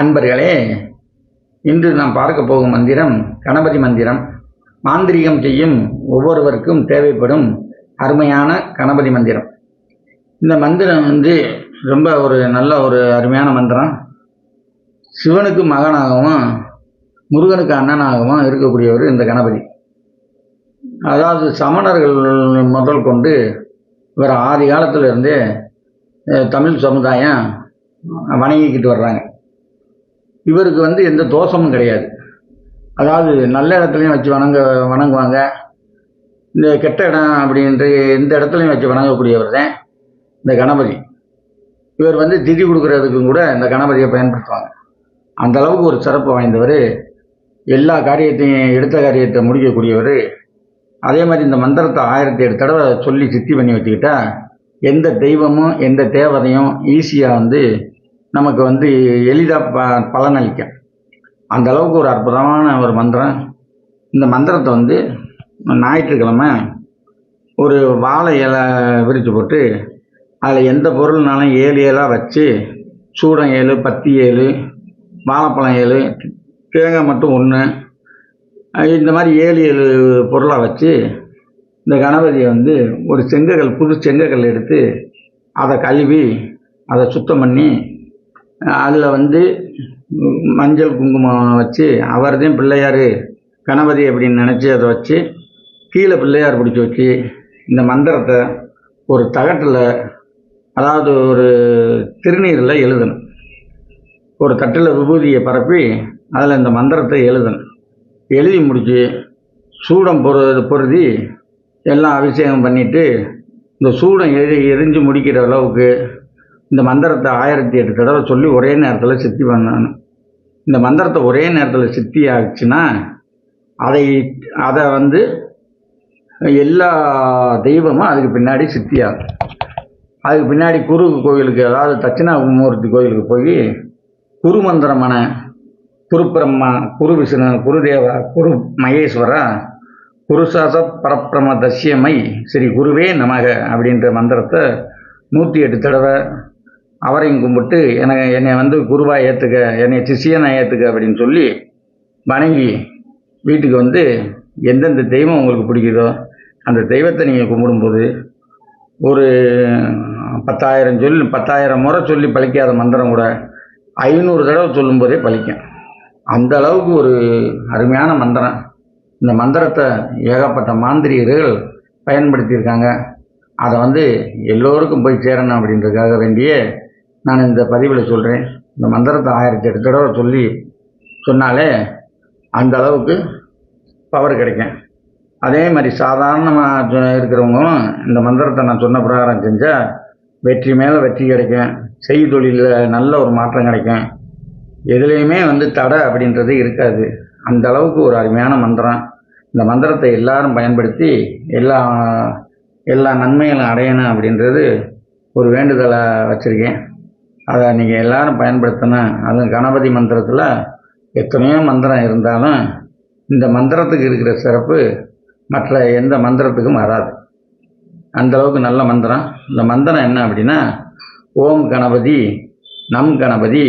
அன்பர்களே இன்று நாம் பார்க்க போகும் மந்திரம் கணபதி மந்திரம். மாந்திரீகம் செய்யும் ஒவ்வொருவருக்கும் தேவைப்படும் அருமையான கணபதி மந்திரம். இந்த மந்திரம் வந்து ரொம்ப ஒரு நல்ல ஒரு அருமையான மந்திரம். சிவனுக்கு மகனாகவும் முருகனுக்கு அண்ணனாகவும் இருக்கக்கூடியவர் இந்த கணபதி. அதாவது சமணர்கள் முதல் கொண்டு இவர் ஆதி காலத்துல இருந்தே தமிழ் சமுதாயம் வணங்கிக்கிட்டு வர்றாங்க. இவருக்கு வந்து எந்த தோஷமும் கிடையாது. அதாவது நல்ல இடத்துலையும் வச்சு வணங்க வணங்குவாங்க. இந்த கெட்ட இடம் அப்படின்ற எந்த இடத்துலையும் வச்சு வணங்கக்கூடியவர் தான் இந்த கணபதி. இவர் வந்து திதி கொடுக்குறதுக்கும் கூட இந்த கணபதியை பயன்படுத்துவாங்க. அந்த அளவுக்கு ஒரு சிறப்பு வாய்ந்தவர். எல்லா காரியத்தையும் எடுத்த காரியத்தை முடிக்கக்கூடியவர். அதே மாதிரி இந்த மந்திரத்தை ஆயிரத்தி எட்டு தடவை சொல்லி சித்தி பண்ணி வச்சுக்கிட்டா எந்த தெய்வமும் எந்த தேவதையும் ஈஸியாக வந்து நமக்கு வந்து எளிதாக ப பலனளிக்கும். அந்த அளவுக்கு ஒரு அற்புதமான ஒரு மந்திரம். இந்த மந்திரத்தை வந்து ஞாயிற்றுக்கிழமை ஒரு வாழை இலை விரித்து போட்டு அதில் எந்த பொருள்னாலும் ஏழு ஏழாக வச்சு சூடம் ஏழு பத்தி ஏழு வாழைப்பழம் ஏழு தேங்காய் மட்டும் ஒன்று இந்த மாதிரி ஏழு ஏழு பொருளாக வச்சு இந்த கணபதியை வந்து ஒரு செங்கக்கல் புது செங்கக்கல் எடுத்து அதை கழுவி அதை சுத்தம் பண்ணி அதில் வந்து மஞ்சள் குங்குமம் வச்சு அவர்தான் பிள்ளையார் கணபதி அப்படின்னு நினச்சி அதை வச்சு கீழே பிள்ளையார் பிடிச்சி வச்சு இந்த மந்திரத்தை ஒரு தகட்டில் அதாவது ஒரு திருநீரில் எழுதணும். ஒரு தட்டில் விபூதியை பரப்பி அதில் இந்த மந்திரத்தை எழுதணும். எழுதி முடித்து சூடம் பொரு பொருதி எல்லாம் அபிஷேகம் பண்ணிவிட்டு இந்த சூடம் எரி எரிஞ்சு முடிக்கிற அளவுக்கு இந்த மந்திரத்தை ஆயிரத்தி எட்டு தடவை சொல்லி ஒரே நேரத்தில் சித்தி பண்ணணும். இந்த மந்திரத்தை ஒரே நேரத்தில் சித்தி ஆச்சுன்னா அதை அதை வந்து எல்லா தெய்வமும் அதுக்கு பின்னாடி சித்தியாகும் அதுக்கு பின்னாடி குரு கோயிலுக்கு அதாவது தட்சிணாமூர்த்தி கோயிலுக்கு போய் குரு மந்திரமான குரு குரு விஷ்ணு குருதேவா குரு மகேஸ்வரா குருசாச பரப்பிரம தசியமை ஸ்ரீ குருவே நமக அப்படின்ற மந்திரத்தை நூற்றி எட்டு தடவை அவரையும் கும்பிட்டு எனக்கு என்னை வந்து குருவாக ஏற்றுக்க என்னை சிஷியனை ஏற்றுக்க அப்படின்னு சொல்லி வணங்கி வீட்டுக்கு வந்து எந்தெந்த தெய்வம் உங்களுக்கு பிடிக்குதோ அந்த தெய்வத்தை நீங்கள் கும்பிடும்போது ஒரு பத்தாயிரம் சொல்லி பத்தாயிரம் முறை சொல்லி பழிக்காத மந்திரம் கூட ஐநூறு தடவை சொல்லும்போதே பழிக்கும். அந்த அளவுக்கு ஒரு அருமையான மந்திரம். இந்த மந்திரத்தை ஏகப்பட்ட மாந்திரிகர்கள் பயன்படுத்தியிருக்காங்க. அதை வந்து எல்லோருக்கும் போய் சேரணும் அப்படின்றதுக்காக வேண்டியே நான் இந்த பதிவில் சொல்கிறேன் இந்த மந்திரத்தை ஆயிரத்தி எட்டு தடவை சொல்லி சொன்னாலே அந்த அளவுக்கு பவர் கிடைக்கும். அதே மாதிரி சாதாரணமாக இருக்கிறவங்களும் இந்த மந்திரத்தை நான் சொன்ன பிரகாரம் செஞ்சால் வெற்றி மேலே வெற்றி கிடைக்கும். செய்தொழிலில் நல்ல ஒரு மாற்றம் கிடைக்கும். எதுலேயுமே வந்து தடை அப்படின்றது இருக்காது. அந்த அளவுக்கு ஒரு அருமையான மந்திரம். இந்த மந்திரத்தை எல்லாரும் பயன்படுத்தி எல்லா எல்லா நன்மைகளும் அடையணும் அப்படின்றது ஒரு வேண்டுதலை வச்சுருக்கேன். அதை நீங்கள் எல்லாரும் பயன்படுத்தணும் அதுவும் கணபதி மந்திரத்தில் எத்தனையோ மந்திரம் இருந்தாலும் இந்த மந்திரத்துக்கு இருக்கிற சிறப்பு மற்ற எந்த மந்திரத்துக்கும் வராது. அந்தளவுக்கு நல்ல மந்திரம். இந்த மந்திரம் என்ன அப்படின்னா ஓம் கணபதி நம் கணபதி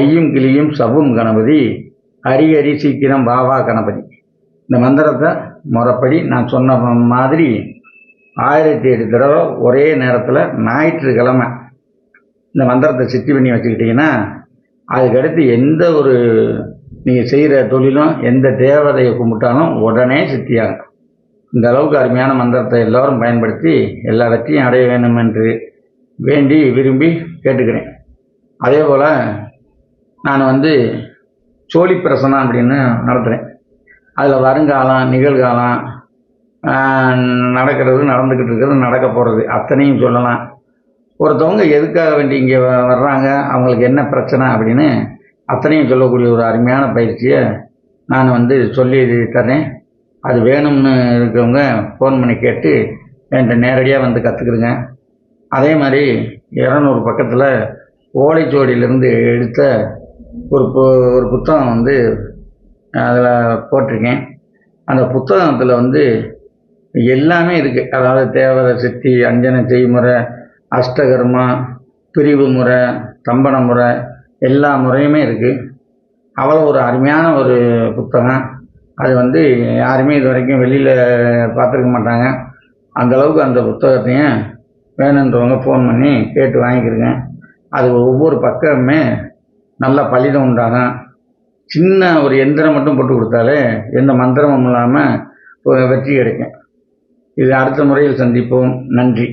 ஐயும் கிளியும் சவும் கணபதி ஹரி ஹரி சீக்கிரம் வாவா கணபதி. இந்த மந்திரத்தை முறைப்படி நான் சொன்ன மாதிரி ஆயிரத்தி எட்டு தடவை ஒரே நேரத்தில் ஞாயிற்றுக்கிழமை இந்த மந்திரத்தை சித்தி பண்ணி வச்சுக்கிட்டிங்கன்னா அதுக்கடுத்து எந்த ஒரு நீங்கள் செய்கிற தொழிலும் எந்த தேவதையை கும்பிட்டாலும் உடனே சித்தியாகும் இந்த அளவுக்கு அருமையான மந்திரத்தை எல்லோரும் பயன்படுத்தி எல்லா அடைய வேண்டும் என்று வேண்டி விரும்பி கேட்டுக்கிறேன். அதே போல் நான் வந்து சோழி பிரசனம் அப்படின்னு நடத்துகிறேன் அதில் வருங்காலம் நிகழ்காலம் நடக்கிறது நடந்துக்கிட்டு இருக்கிறது நடக்க போகிறது அத்தனையும் சொல்லலாம். ஒருத்தவங்க எதுக்காக வேண்டி இங்கே வர்றாங்க அவங்களுக்கு என்ன பிரச்சனை அப்படின்னு அத்தனையும் சொல்லக்கூடிய ஒரு அருமையான பயிற்சியை நான் வந்து சொல்லி தரேன் அது வேணும்னு இருக்கவங்க ஃபோன் பண்ணி கேட்டு என்கிட்ட நேரடியாக வந்து கற்றுக்குறங்க அதே மாதிரி இரநூறு பக்கத்தில் ஓலைச்சுவடியிலேருந்து எடுத்த ஒரு பு ஒரு புத்தகம் வந்து அதில் போட்டிருக்கேன். அந்த புத்தகத்தில் வந்து எல்லாமே இருக்குது அதாவது தேவதை சித்தி அஞ்சன செய்முறை அஷ்டகர்மா பிரிவு முறை தம்பன முறை எல்லா முறையுமே இருக்குது அவ்வளோ ஒரு அருமையான ஒரு புத்தகம். அது வந்து யாருமே இது வரைக்கும் வெளியில் பார்த்துருக்க மாட்டாங்க. அந்த அளவுக்கு அந்த புத்தகத்தையும் வேணுன்றவங்க ஃபோன் பண்ணி கேட்டு வாங்கிக்கிறங்க அது ஒவ்வொரு பக்கமுமே நல்லா பலிதம் உண்டாகும். சின்ன ஒரு எந்திரம் மட்டும் போட்டு கொடுத்தாலே எந்த மந்திரமும் இல்லாமல் வெற்றி கிடைக்கும். இது அடுத்த முறையில் சந்திப்போம். நன்றி.